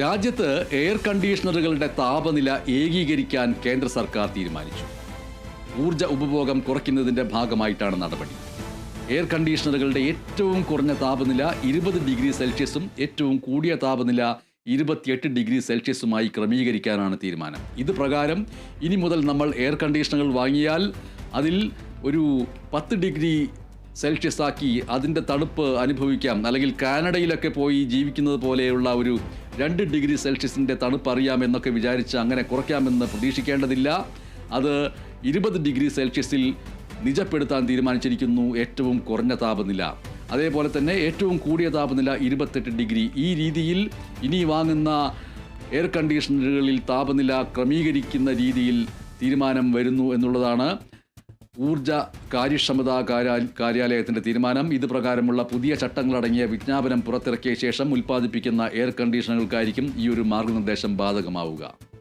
രാജ്യത്ത് എയർ കണ്ടീഷണറുകളുടെ താപനില ഏകീകരിക്കാൻ കേന്ദ്ര സർക്കാർ തീരുമാനിച്ചു. ഊർജ ഉപഭോഗം കുറയ്ക്കുന്നതിന്റെ ഭാഗമായിട്ടാണ് നടപടി. എയർ കണ്ടീഷണറുകളുടെ ഏറ്റവും കുറഞ്ഞ താപനില ഇരുപത് ഡിഗ്രി സെൽഷ്യസും ഏറ്റവും കൂടിയ താപനില ഇരുപത്തിയെട്ട് ഡിഗ്രി സെൽഷ്യസുമായി ക്രമീകരിക്കാനാണ് തീരുമാനം. ഇത് പ്രകാരം ഇനി മുതൽ നമ്മൾ എയർ കണ്ടീഷണറുകൾ വാങ്ങിയാൽ അതിൽ ഒരു പത്ത് ഡിഗ്രി സെൽഷ്യസ് ആക്കി അതിന്റെ തണുപ്പ് അനുഭവിക്കാം. അല്ലെങ്കിൽ കാനഡയിലൊക്കെ പോയി ജീവിക്കുന്നത് പോലെയുള്ള ഒരു രണ്ട് ഡിഗ്രി സെൽഷ്യസിന്റെ തണുപ്പ് അറിയാമെന്നൊക്കെ വിചാരിച്ച് അങ്ങനെ കുറയ്ക്കാമെന്ന് പ്രതീക്ഷിക്കേണ്ടതില്ല. അത് ഇരുപത് ഡിഗ്രി സെൽഷ്യസിൽ നിജപ്പെടുത്താൻ തീരുമാനിച്ചിരിക്കുന്നു ഏറ്റവും കുറഞ്ഞ താപനില. അതേപോലെ തന്നെ ഏറ്റവും കൂടിയ താപനില ഇരുപത്തെട്ട് ഡിഗ്രി. ഈ രീതിയിൽ ഇനി വാങ്ങുന്ന എയർ കണ്ടീഷണറുകളിൽ താപനില ക്രമീകരിക്കുന്ന രീതിയിൽ തീരുമാനം വരുന്നു എന്നുള്ളതാണ് ഊർജ കാര്യക്ഷമതാ കാര്യാ- കാര്യാലയത്തിന്റെ തീരുമാനം. ഇത് പ്രകാരമുള്ള പുതിയ ചട്ടങ്ങളടങ്ങിയ വിജ്ഞാപനം പുറത്തിറക്കിയ ശേഷം ഉൽപ്പാദിപ്പിക്കുന്ന എയർ കണ്ടീഷണറുകൾക്കായിരിക്കും ഈ ഒരു മാർഗനിർദ്ദേശം ബാധകമാവുക.